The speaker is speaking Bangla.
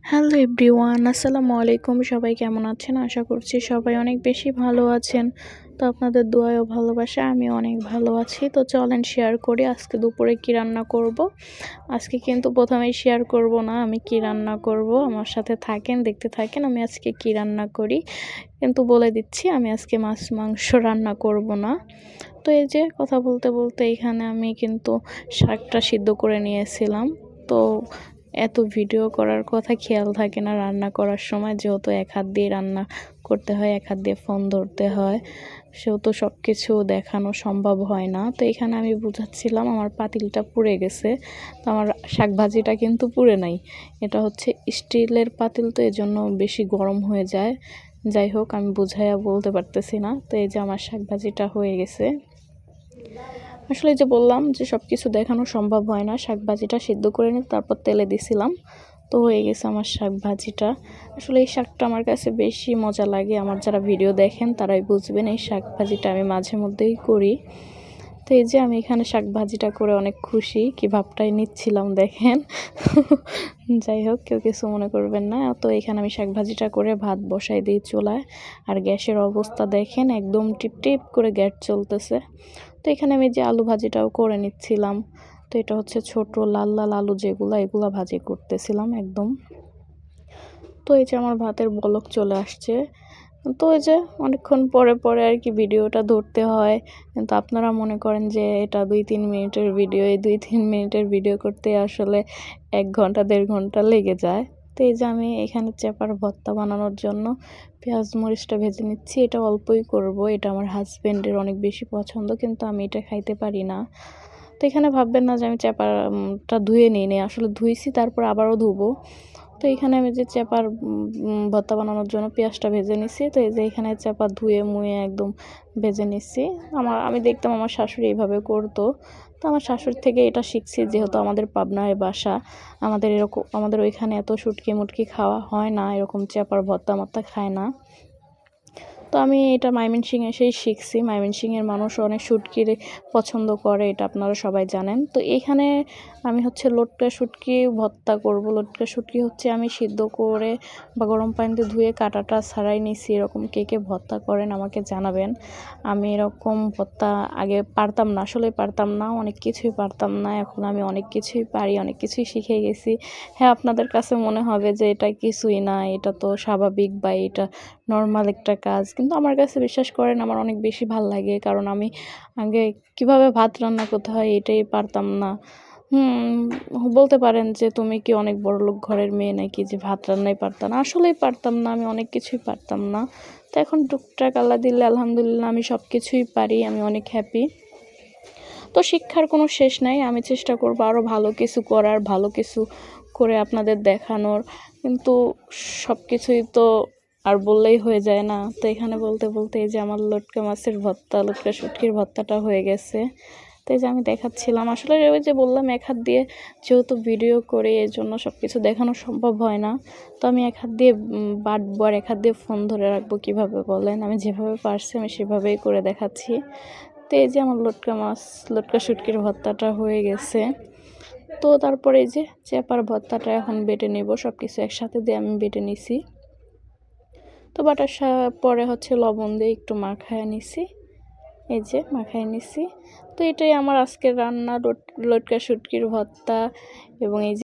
হ্যালো এভরিওয়ান, আসসালামু আলাইকুম। সবাই কেমন আছেন? আশা করছি সবাই অনেক বেশি ভালো আছেন। তো আপনাদের দোয়ায় ও ভালোবাসা, আমি অনেক ভালো আছি। তো চলেন শেয়ার করি আজকে দুপুরে কি রান্না করব। আজকে কিন্তু প্রথমেই শেয়ার করব না, আমি কি রান্না করব। আমার সাথে থাকেন, দেখতে থাকেন, আমি আজকে কি রান্না করি। কিন্তু বলে দিচ্ছি, আমি আজকে মাছ মাংস রান্না করব না। তো এই যে কথা বলতে বলতে এখানে আমি কিন্তু শাকটা সিদ্ধ করে নিয়েছিলাম। তো এত ভিডিও করার কথা খেয়াল থাকে না রান্না করার সময়, যেহেতু এক হাত দিয়ে রান্না করতে হয়, এক হাত দিয়ে ফোন ধরতে হয়, সেহেতু সব কিছু দেখানো সম্ভব হয় না। তো এখানে আমি বুঝাচ্ছিলাম আমার পাতিলটা পুড়ে গেছে, তো আমার শাকভাজিটা কিন্তু পুড়ে নাই। এটা হচ্ছে স্টিলের পাতিল, তো এজন্য বেশি গরম হয়ে যায়। যাই হোক, আমি বুঝাইয়া বলতে পারতেছি না। তো এই যে আমার শাকভাজিটা হয়ে গেছে। আসলে যে বললাম যে সব কিছু দেখানো সম্ভব হয় না শাক ভাজিটা সিদ্ধ করে নিয়ে তারপর তেলে দিছিলাম, তো হয়ে গেছে আমার শাক ভাজিটা আসলে এই শাকটা আমার কাছে বেশি মজা লাগে, আমার যারা ভিডিও দেখেন তারাই বুঝবেন এই শাক ভাজিটা আমি মাঝে মধ্যেই করি। তো এই যে আমি এখানে শাক ভাজিটা করে অনেক খুশি, কি ভাবটাই নিচ্ছিলাম দেখেন। যাই হোক, কেউ কিছু মনে করবেন না। তো এখানে আমি শাক ভাজিটা করে ভাত বসাই দিই চুলায়। আর গ্যাসের অবস্থা দেখেন, একদম টিপ টিপ করে গ্যাস চলতেছে। তো এখানে আমি যে আলু ভাজিটাও করে নিচ্ছিলাম। তো এটা হচ্ছে ছোট লাল লাল আলু যেগুলো, এগুলো ভাজি করতেছিলাম একদম। তো এই যে আমার ভাতের বলক চলে আসছে। তো ওই যে অনেকক্ষণ পরে পরে আর কি ভিডিওটা ধরতে হয়। কিন্তু আপনারা মনে করেন যে এটা দুই তিন মিনিটের ভিডিও, এই দুই তিন মিনিটের ভিডিও করতে আসলে এক ঘণ্টা, দেড় ঘণ্টা লেগে যায়। তো এই যে আমি এখানে চেপার ভর্তা বানানোর জন্য পেঁয়াজ মরিচটা ভেজে নিচ্ছি। এটা অল্পই করব, এটা আমার হাজব্যান্ডের অনেক বেশি পছন্দ, কিন্তু আমি এটা খাইতে পারি না। তো এখানে ভাববেন না যে আমি চেপাটা ধুয়ে নিই নি, আসলে ধুইছি, তারপর আবারও ধুবো। তো এখানে আমি যে চেপার ভর্তা বানানোর জন্য পেঁয়াজটা ভেজে নিচ্ছি তো এই যে এখানে চেপা ধুয়ে মুয়ে একদম ভেজে নিচ্ছি আমার, আমি দেখতাম আমার শাশুড়ি এইভাবে করতো। তো আমার শাশুড়ি থেকে এটা শিখছি যেহেতু আমাদের পাবনায় বাসা, আমাদের এরকম, আমাদের ওইখানে এত সুটকি মুটকি খাওয়া হয় না, এরকম চেপার ভর্তা মত্তা খায় না। তো আমি এটা সিং এসেই শিখছি। সিংয়ের মানুষ অনেক শুটকির পছন্দ করে, এটা আপনারা সবাই জানেন। তো এইখানে আমি হচ্ছে লটকা শুটকি ভর্তা করব। লটকা শুটকি হচ্ছে আমি সিদ্ধ করে বা গরম পানিতে ধুয়ে কাটাটা ছাড়াই নিছি, এরকম কে কে ভর্তা করেন আমাকে জানাবেন। আমি এরকম ভর্তা আগে পারতাম না আসলে পারতাম না, অনেক কিছুই পারতাম না, এখন আমি অনেক কিছুই পারি, অনেক কিছুই শিখে গেছি। হ্যাঁ আপনাদের কাছে মনে হবে যে এটা কিছুই না, এটা তো স্বাভাবিক বা এটা নর্মাল একটা কাজ। কিন্তু আমার কাছে বিশ্বাস করেন, আমার অনেক বেশি ভালো লাগে। কারণ আমি আগে কীভাবে ভাত রান্না করতে হয় এটাই পারতাম না। হুম, বলতে পারেন যে তুমি কি অনেক বড় লোক ঘরের মেয়ে নাকি যে ভাত রান্নাই পারতাম না? আসলেই পারতাম না, আমি অনেক কিছুই পারতাম না। তো এখন টুকটাক আল্লাহ দিল্লা আলহামদুলিল্লাহ আমি সব কিছুই পারি, আমি অনেক হ্যাপি তো শিক্ষার কোনো শেষ নাই, আমি চেষ্টা করব আরও ভালো কিছু করার, ভালো কিছু করে আপনাদের দেখানোর। কিন্তু সব কিছুই তো আর বললেই হয়ে যায় না। তো এখানে বলতে বলতে এই যে আমার লটকা মাছের ভর্তা, লটকা শুটকির ভর্তাটা হয়ে গেছে। তো এই যে আমি দেখাচ্ছিলাম। আসলে ওই যে বললাম, এক হাত দিয়ে যেহেতু ভিডিও করে এর জন্য সব কিছু দেখানো সম্ভব হয় না। তো আমি এক হাত দিয়ে বাটবো আর এক হাত দিয়ে ফোন ধরে রাখব কীভাবে বলেন? আমি যেভাবে পারছি আমি সেভাবেই করে দেখাচ্ছি। তো এই যে আমার লটকা মাছ, লটকা শুটকির ভর্তাটা হয়ে গেছে। তো তারপরে এই যে চেপার ভর্তাটা এখন বেটে নেব। সব কিছু একসাথে দিয়ে আমি বেটে নিছি। তো বাটার পরে হচ্ছে লবণ দিয়ে একটু মাখায় নিছি। এই যে, মাখায় নিছি। তো এটাই আমার আজকের রান্না লটকা শুটকির ভর্তা এবং এই